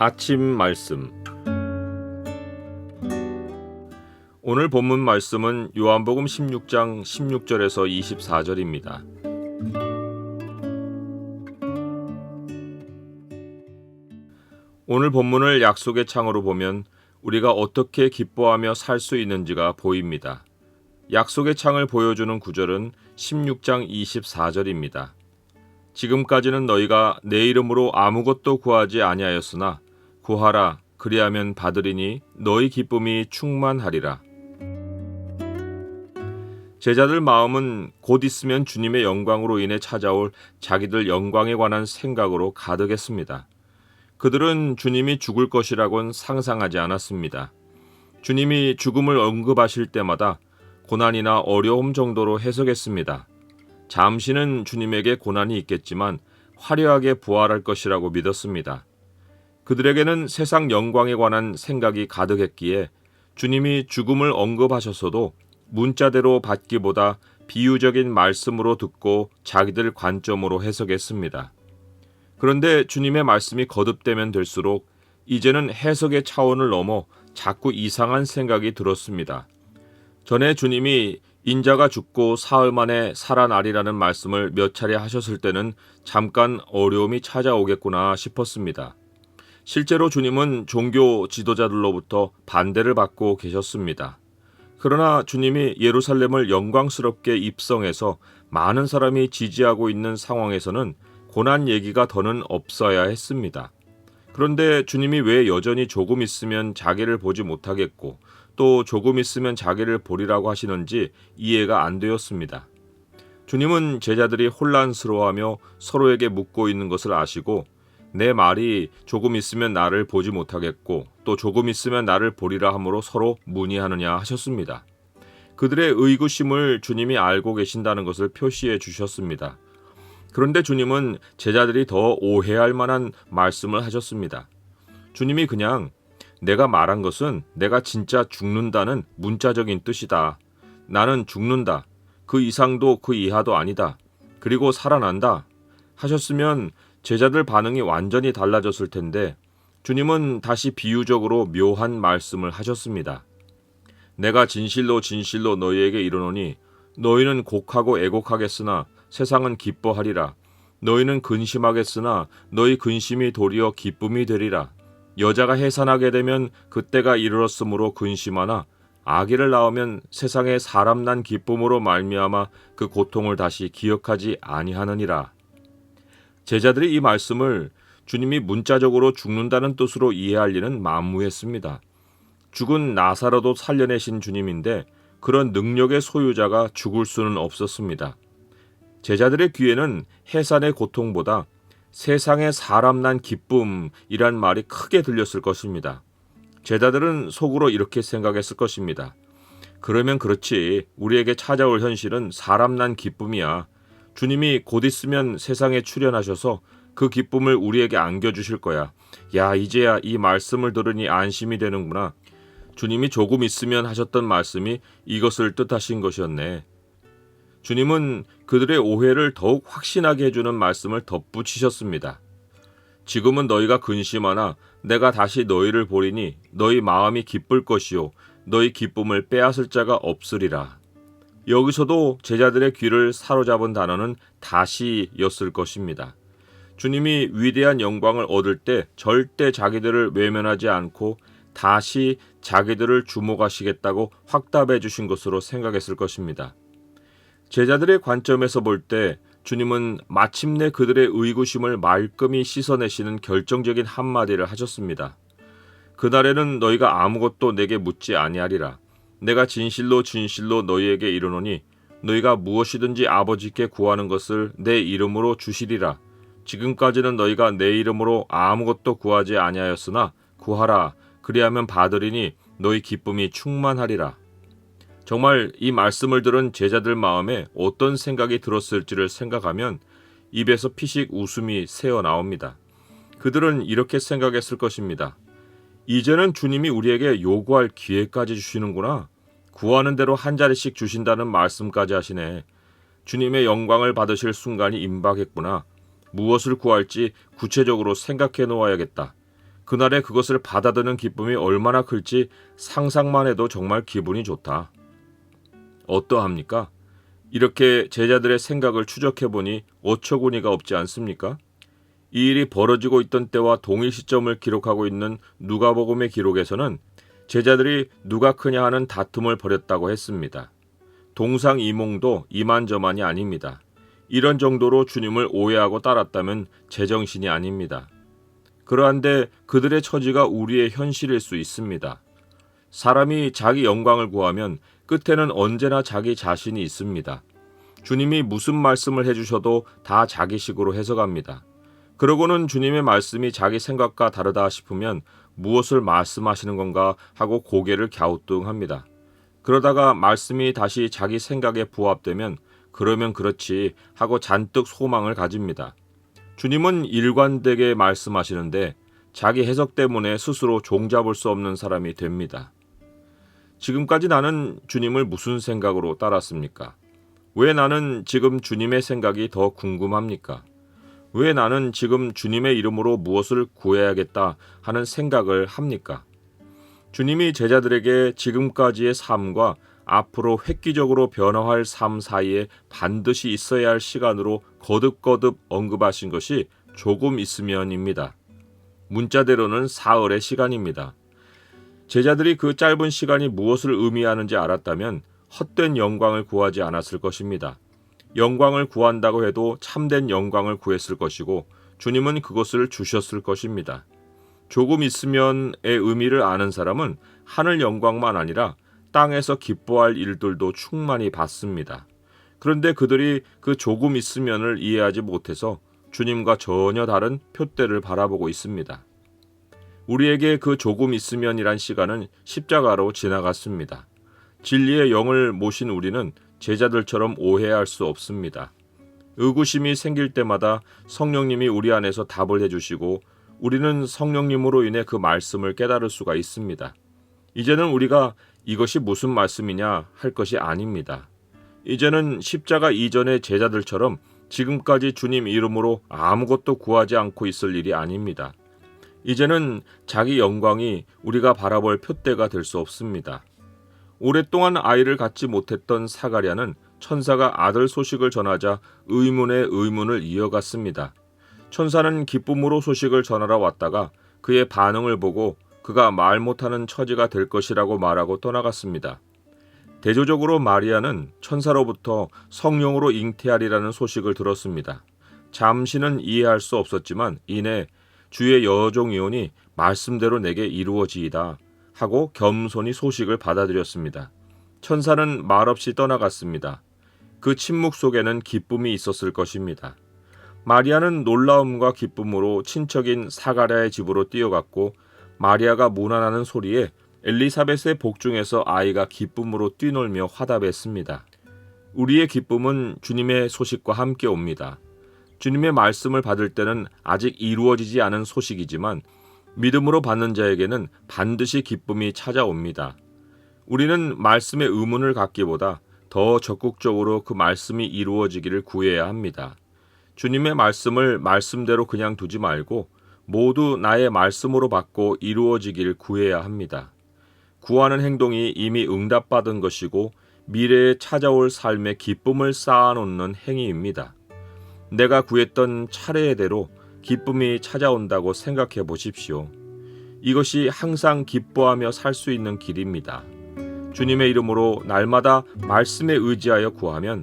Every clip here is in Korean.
아침 말씀 오늘 본문 말씀은 요한복음 16장 16절에서 24절입니다. 오늘 본문을 약속의 창으로 보면 우리가 어떻게 기뻐하며 살 수 있는지가 보입니다. 약속의 창을 보여주는 구절은 16장 24절입니다. 지금까지는 너희가 내 이름으로 아무것도 구하지 아니하였으나 구하라 그리하면 받으리니 너희 기쁨이 충만하리라. 제자들 마음은 곧 있으면 주님의 영광으로 인해 찾아올 자기들 영광에 관한 생각으로 가득했습니다. 그들은 주님이 죽을 것이라곤 상상하지 않았습니다. 주님이 죽음을 언급하실 때마다 고난이나 어려움 정도로 해석했습니다. 잠시는 주님에게 고난이 있겠지만 화려하게 부활할 것이라고 믿었습니다. 그들에게는 세상 영광에 관한 생각이 가득했기에 주님이 죽음을 언급하셨어도 문자대로 받기보다 비유적인 말씀으로 듣고 자기들 관점으로 해석했습니다. 그런데 주님의 말씀이 거듭되면 될수록 이제는 해석의 차원을 넘어 자꾸 이상한 생각이 들었습니다. 전에 주님이 인자가 죽고 사흘 만에 살아나리라는 말씀을 몇 차례 하셨을 때는 잠깐 어려움이 찾아오겠구나 싶었습니다. 실제로 주님은 종교 지도자들로부터 반대를 받고 계셨습니다. 그러나 주님이 예루살렘을 영광스럽게 입성해서 많은 사람이 지지하고 있는 상황에서는 고난 얘기가 더는 없어야 했습니다. 그런데 주님이 왜 여전히 조금 있으면 자기를 보지 못하겠고 또 조금 있으면 자기를 보리라고 하시는지 이해가 안 되었습니다. 주님은 제자들이 혼란스러워하며 서로에게 묻고 있는 것을 아시고 내 말이 조금 있으면 나를 보지 못하겠고 또 조금 있으면 나를 보리라 함으로 서로 문의하느냐 하셨습니다. 그들의 의구심을 주님이 알고 계신다는 것을 표시해 주셨습니다. 그런데 주님은 제자들이 더 오해할 만한 말씀을 하셨습니다. 주님이 그냥 내가 말한 것은 내가 진짜 죽는다는 문자적인 뜻이다. 나는 죽는다. 그 이상도 그 이하도 아니다. 그리고 살아난다. 하셨으면 제자들 반응이 완전히 달라졌을 텐데 주님은 다시 비유적으로 묘한 말씀을 하셨습니다. 내가 진실로 진실로 너희에게 이르노니 너희는 곡하고 애곡하겠으나 세상은 기뻐하리라. 너희는 근심하겠으나 너희 근심이 도리어 기쁨이 되리라. 여자가 해산하게 되면 그때가 이르렀으므로 근심하나 아기를 낳으면 세상에 사람 난 기쁨으로 말미암아 그 고통을 다시 기억하지 아니하느니라. 제자들이 이 말씀을 주님이 문자적으로 죽는다는 뜻으로 이해할 리는 만무했습니다. 죽은 나사로도 살려내신 주님인데 그런 능력의 소유자가 죽을 수는 없었습니다. 제자들의 귀에는 해산의 고통보다 세상에 사람 난 기쁨이란 말이 크게 들렸을 것입니다. 제자들은 속으로 이렇게 생각했을 것입니다. 그러면 그렇지. 우리에게 찾아올 현실은 사람 난 기쁨이야. 주님이 곧 있으면 세상에 출현하셔서 그 기쁨을 우리에게 안겨주실 거야. 야, 이제야 이 말씀을 들으니 안심이 되는구나. 주님이 조금 있으면 하셨던 말씀이 이것을 뜻하신 것이었네. 주님은 그들의 오해를 더욱 확신하게 해주는 말씀을 덧붙이셨습니다. 지금은 너희가 근심하나 내가 다시 너희를 보리니 너희 마음이 기쁠 것이요 너희 기쁨을 빼앗을 자가 없으리라. 여기서도 제자들의 귀를 사로잡은 단어는 다시였을 것입니다. 주님이 위대한 영광을 얻을 때 절대 자기들을 외면하지 않고 다시 자기들을 주목하시겠다고 확답해 주신 것으로 생각했을 것입니다. 제자들의 관점에서 볼 때 주님은 마침내 그들의 의구심을 말끔히 씻어내시는 결정적인 한마디를 하셨습니다. 그날에는 너희가 아무것도 내게 묻지 아니하리라. 내가 진실로 진실로 너희에게 이르노니 너희가 무엇이든지 아버지께 구하는 것을 내 이름으로 주시리라. 지금까지는 너희가 내 이름으로 아무것도 구하지 아니하였으나 구하라. 그리하면 받으리니 너희 기쁨이 충만하리라. 정말 이 말씀을 들은 제자들 마음에 어떤 생각이 들었을지를 생각하면 입에서 피식 웃음이 새어 나옵니다. 그들은 이렇게 생각했을 것입니다. 이제는 주님이 우리에게 요구할 기회까지 주시는구나. 구하는 대로 한 자리씩 주신다는 말씀까지 하시네. 주님의 영광을 받으실 순간이 임박했구나. 무엇을 구할지 구체적으로 생각해 놓아야겠다. 그날에 그것을 받아드는 기쁨이 얼마나 클지 상상만 해도 정말 기분이 좋다. 어떠합니까? 이렇게 제자들의 생각을 추적해 보니 어처구니가 없지 않습니까? 이 일이 벌어지고 있던 때와 동일 시점을 기록하고 있는 누가복음의 기록에서는 제자들이 누가 크냐 하는 다툼을 벌였다고 했습니다. 동상이몽도 이만저만이 아닙니다. 이런 정도로 주님을 오해하고 따랐다면 제정신이 아닙니다. 그러한데 그들의 처지가 우리의 현실일 수 있습니다. 사람이 자기 영광을 구하면 끝에는 언제나 자기 자신이 있습니다. 주님이 무슨 말씀을 해주셔도 다 자기식으로 해석합니다. 그러고는 주님의 말씀이 자기 생각과 다르다 싶으면 무엇을 말씀하시는 건가 하고 고개를 갸우뚱합니다. 그러다가 말씀이 다시 자기 생각에 부합되면 그러면 그렇지 하고 잔뜩 소망을 가집니다. 주님은 일관되게 말씀하시는데 자기 해석 때문에 스스로 종잡을 수 없는 사람이 됩니다. 지금까지 나는 주님을 무슨 생각으로 따랐습니까? 왜 나는 지금 주님의 생각이 더 궁금합니까? 왜 나는 지금 주님의 이름으로 무엇을 구해야겠다 하는 생각을 합니까? 주님이 제자들에게 지금까지의 삶과 앞으로 획기적으로 변화할 삶 사이에 반드시 있어야 할 시간으로 거듭거듭 언급하신 것이 조금 있으면입니다. 문자대로는 사흘의 시간입니다. 제자들이 그 짧은 시간이 무엇을 의미하는지 알았다면 헛된 영광을 구하지 않았을 것입니다. 영광을 구한다고 해도 참된 영광을 구했을 것이고 주님은 그것을 주셨을 것입니다. 조금 있으면의 의미를 아는 사람은 하늘 영광만 아니라 땅에서 기뻐할 일들도 충만히 받습니다. 그런데 그들이 그 조금 있으면을 이해하지 못해서 주님과 전혀 다른 표대를 바라보고 있습니다. 우리에게 그 조금 있으면이란 시간은 십자가로 지나갔습니다. 진리의 영을 모신 우리는 제자들처럼 오해할 수 없습니다. 의구심이 생길 때마다 성령님이 우리 안에서 답을 해주시고 우리는 성령님으로 인해 그 말씀을 깨달을 수가 있습니다. 이제는 우리가 이것이 무슨 말씀이냐 할 것이 아닙니다. 이제는 십자가 이전의 제자들처럼 지금까지 주님 이름으로 아무것도 구하지 않고 있을 일이 아닙니다. 이제는 자기 영광이 우리가 바라볼 표대가 될 수 없습니다. 오랫동안 아이를 갖지 못했던 사가랴는 천사가 아들 소식을 전하자 의문의 의문을 이어갔습니다. 천사는 기쁨으로 소식을 전하러 왔다가 그의 반응을 보고 그가 말 못하는 처지가 될 것이라고 말하고 떠나갔습니다. 대조적으로 마리아는 천사로부터 성령으로 잉태하리라는 소식을 들었습니다. 잠시는 이해할 수 없었지만 이내 주의 여종이오니 말씀대로 내게 이루어지이다 하고 겸손히 소식을 받아들였습니다. 천사는 말없이 떠나갔습니다. 그 침묵 속에는 기쁨이 있었을 것입니다. 마리아는 놀라움과 기쁨으로 친척인 사가랴의 집으로 뛰어갔고 마리아가 무난하는 소리에 엘리사벳의 복중에서 아이가 기쁨으로 뛰놀며 화답했습니다. 우리의 기쁨은 주님의 소식과 함께 옵니다. 주님의 말씀을 받을 때는 아직 이루어지지 않은 소식이지만 믿음으로 받는 자에게는 반드시 기쁨이 찾아옵니다. 우리는 말씀의 의문을 갖기보다 더 적극적으로 그 말씀이 이루어지기를 구해야 합니다. 주님의 말씀을 말씀대로 그냥 두지 말고 모두 나의 말씀으로 받고 이루어지길 구해야 합니다. 구하는 행동이 이미 응답받은 것이고 미래에 찾아올 삶의 기쁨을 쌓아놓는 행위입니다. 내가 구했던 차례대로 기쁨이 찾아온다고 생각해 보십시오. 이것이 항상 기뻐하며 살 수 있는 길입니다. 주님의 이름으로 날마다 말씀에 의지하여 구하면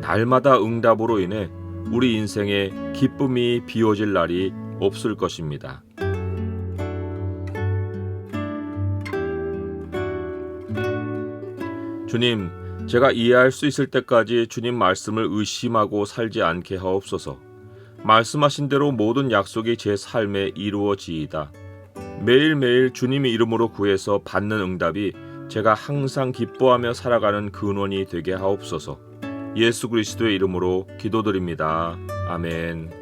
날마다 응답으로 인해 우리 인생에 기쁨이 비워질 날이 없을 것입니다. 주님, 제가 이해할 수 있을 때까지 주님 말씀을 의심하고 살지 않게 하옵소서. 말씀하신 대로 모든 약속이 제 삶에 이루어지이다. 매일매일 주님의 이름으로 구해서 받는 응답이 제가 항상 기뻐하며 살아가는 근원이 되게 하옵소서. 예수 그리스도의 이름으로 기도드립니다. 아멘.